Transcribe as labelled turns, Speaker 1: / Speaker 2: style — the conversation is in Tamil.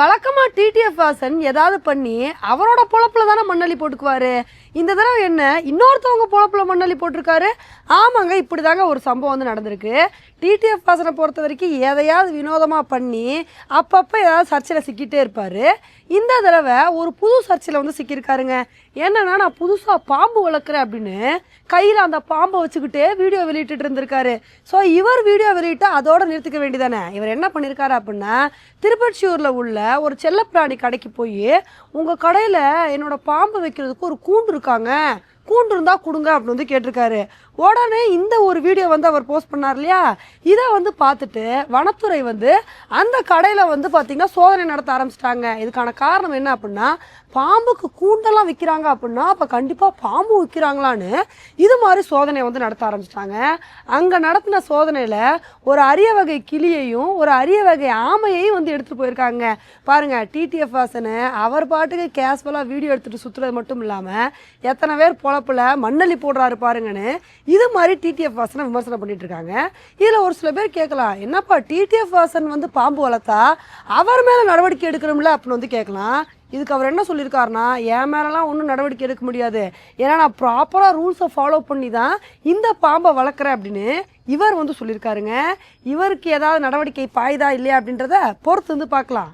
Speaker 1: வழக்கமாக டிடிஎஃப் வாசன் ஏதாவது பண்ணி அவரோட பொழப்பில் தானே மண்ணள்ளி போட்டுக்குவாரு? இந்த தடவை என்ன இன்னொருத்தவங்க பொழப்பில் மண்ணள்ளி போட்டிருக்காரு? ஆமாங்க இப்படி தாங்க ஒரு சம்பவம் வந்து நடந்திருக்கு. டிடிஎஃப் வாசனை பொறுத்த வரைக்கும் எதையாவது வினோதமாக பண்ணி அப்பப்போ ஏதாவது சர்ச்சையில் சிக்கிட்டே இருப்பார். இந்த தடவை ஒரு புது சர்ச்சையில் வந்து சிக்கியிருக்காருங்க. என்னென்னா நான் புதுசாக பாம்பு வளர்க்குறேன் அப்படின்னு கையில் அந்த பாம்பை வச்சுக்கிட்டே வீடியோ வெளியிட்டு இருந்திருக்காரு. ஸோ இவர் வீடியோ வெளியிட்டு அதோட நிறுத்திக்க வேண்டியதானே. இவர் என்ன பண்ணியிருக்காரு அப்படின்னா திருப்பச்சியூரில் உள்ள ஒரு செல்லப்பிராணி கடைக்கு போய் உங்கள் கடையில் என்னோட பாம்பு வைக்கிறதுக்கு ஒரு கூண்டு இருக்காங்க. கூண்டு இருந்தால் கொடுங்க அப்படின்னு வந்து கேட்டிருக்காரு. உடனே இந்த ஒரு வீடியோ வந்து அவர் போஸ்ட் பண்ணார் இல்லையா? இதை வந்து பார்த்துட்டு வனத்துறை வந்து அந்த கடையில் வந்து பார்த்திங்கன்னா சோதனை நடத்த ஆரம்பிச்சிட்டாங்க. இதுக்கான காரணம் என்ன அப்படின்னா பாம்புக்கு கூண்டெல்லாம் விற்கிறாங்க அப்படின்னா அப்போ கண்டிப்பாக பாம்பு விற்கிறாங்களான்னு இது மாதிரி சோதனை வந்து நடத்த ஆரம்பிச்சிட்டாங்க. அங்கே நடத்தின சோதனையில் ஒரு அரிய வகை கிளியையும் ஒரு அரிய வகை ஆமையையும் வந்து எடுத்துகிட்டு போயிருக்காங்க. பாருங்கள் டிடிஎஃப் வாசனை அவர் பாட்டுக்கு கேஸ்வலாக வீடியோ எடுத்துகிட்டு சுற்றுறது மட்டும் இல்லாமல் எத்தனை பேர் பொழப்பில் மண்ணள்ளி போடுறாரு பாருங்கன்னு இது மாதிரி டிடிஎஃப் வாசனை விமர்சனம் பண்ணிட்டு இருக்காங்க இதில் ஒரு சில பேர் கேட்கலாம் என்னப்பா டிடிஎஃப் வாசன் வந்து பாம்பு வளர்த்தா அவர் மேலே நடவடிக்கை எடுக்கணும்ல? அப்படின்னு வந்து கேட்கலாம். இதுக்கு அவர் என்ன சொல்லியிருக்காருன்னா என் மேலெலாம் ஒன்றும் நடவடிக்கை எடுக்க முடியாது. ஏன்னா நான் ப்ராப்பராக ரூல்ஸை ஃபாலோ பண்ணி தான் இந்த பாம்பை வளர்க்குறேன் அப்படின்னு இவர் வந்து சொல்லியிருக்காருங்க. இவருக்கு ஏதாவது நடவடிக்கை பாயுதா இல்லையா அப்படின்றத பொறுத்து வந்து பார்க்கலாம்.